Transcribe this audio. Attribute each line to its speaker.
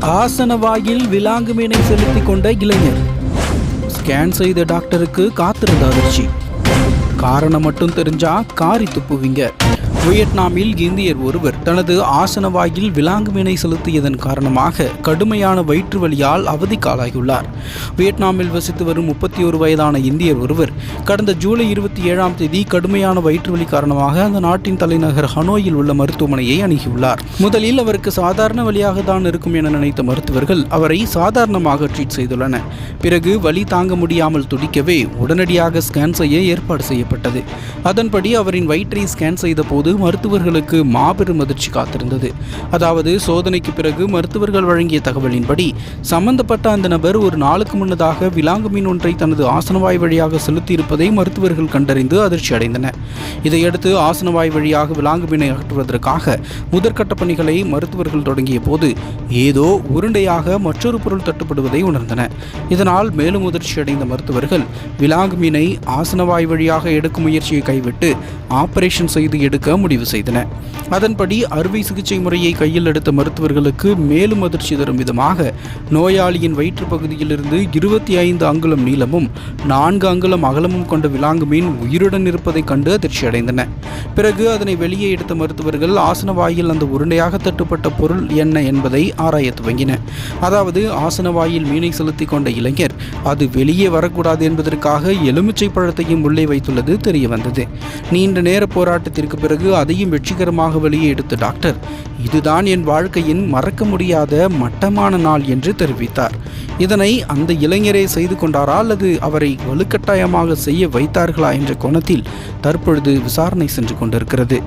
Speaker 1: ஆசன வாயில் விலாங்கு மீனை செலுத்திக் கொண்ட இளைஞர். ஸ்கேன் செய்த டாக்டருக்கு காத்திருந்த அதிர்ச்சி. காரணம் மட்டும் தெரிஞ்சா காரி துப்புவீங்க. வியட்நாமில் இந்தியர் ஒருவர் தனது ஆசன வாயில் விலாங்கு மீனை செலுத்தியதன் காரணமாக கடுமையான வயிற்று வலியால் அவதிக்காலாகியுள்ளார். வியட்நாமில் வசித்து வரும் முப்பத்தி ஒரு வயதான இந்தியர் ஒருவர் கடந்த ஜூலை இருபத்தி ஏழாம் தேதி கடுமையான வயிற்று வலி காரணமாக அந்த நாட்டின் தலைநகர் ஹனோயில் உள்ள மருத்துவமனையை அணுகியுள்ளார். முதலில் அவருக்கு சாதாரண வழியாக தான் இருக்கும் என நினைத்த மருத்துவர்கள் அவரை சாதாரணமாக ட்ரீட் செய்துள்ளனர். பிறகு வலி தாங்க முடியாமல் துடிக்கவே உடனடியாக ஸ்கேன் செய்ய ஏற்பாடு செய்யப்பட்டது. அதன்படி அவரின் வயிற்றை ஸ்கேன் செய்த போது மருத்துவர்களுக்கு மாபெரும் அதிர்ச்சி காத்திருந்தது. அதாவது சோதனைக்கு பிறகு மருத்துவர்கள் வழங்கிய தகவலின்படி சம்பந்தப்பட்ட அந்த நபர் ஒரு நாளுக்கு முன்னதாக விலாங்கு மீன் ஒன்றை தனது ஆசனவாய் வழியாக செலுத்தியிருப்பதை மருத்துவர்கள் கண்டறிந்து அதிர்ச்சி அடைந்தனர். இதையடுத்து ஆசனவாய் வழியாக விலாங்கு மீனை அகற்றுவதற்காக முதற்கட்ட பணிகளை மருத்துவர்கள் தொடங்கிய போது ஏதோ உருண்டையாக மற்றொரு பொருள் தட்டுப்படுவதை உணர்ந்தன இதனால் மேலும் அதிர்ச்சி அடைந்த மருத்துவர்கள் விலாங்கு மீனை ஆசனவாய் வழியாக எடுக்கும் முயற்சியை கைவிட்டு ஆபரேஷன் செய்து எடுக்க முடிவு செய்தன. அதன்படி அறுவை சிகிச்சை முறையை கையில் எடுத்த மருத்துவர்களுக்கு மேலும் அதிர்ச்சி தரும் விதமாக நோயாளியின் வயிற்று பகுதியிலிருந்து இருபத்தி ஐந்து அங்குலம் நீளமும் நான்கு அங்குலம் அகலமும் கொண்ட விலாங்கு மீன் உயிருடன் இருப்பதைக் கண்டு அதிர்ச்சி அடைந்தன பிறகு அதனை வெளியே எடுத்த மருத்துவர்கள் ஆசனவாயில் அந்த உருண்டையாக தட்டுப்பட்ட பொருள் என்ன என்பதை ஆராய துவங்கின. அதாவது ஆசன வாயில் மீனை செலுத்தி கொண்ட இளைஞர் அது வெளியே வரக்கூடாது என்பதற்காக எலுமிச்சை பழத்தையும் உள்ளே வைத்துள்ளது தெரிய வந்தது நீண்ட நேர போராட்டத்திற்கு பிறகு பிறகு அதையும் வெற்றிகரமாக வெளியே எடுத்த டாக்டர் இதுதான் என் வாழ்க்கையின் மறக்க முடியாத மட்டமான நாள் என்று தெரிவித்தார். இதனை அந்த இளைஞரே செய்து கொண்டாரா அல்லது அவரை வலுக்கட்டாயமாக செய்ய வைத்தார்களா என்ற கோணத்தில் தற்பொழுது விசாரணை சென்று கொண்டிருக்கிறது.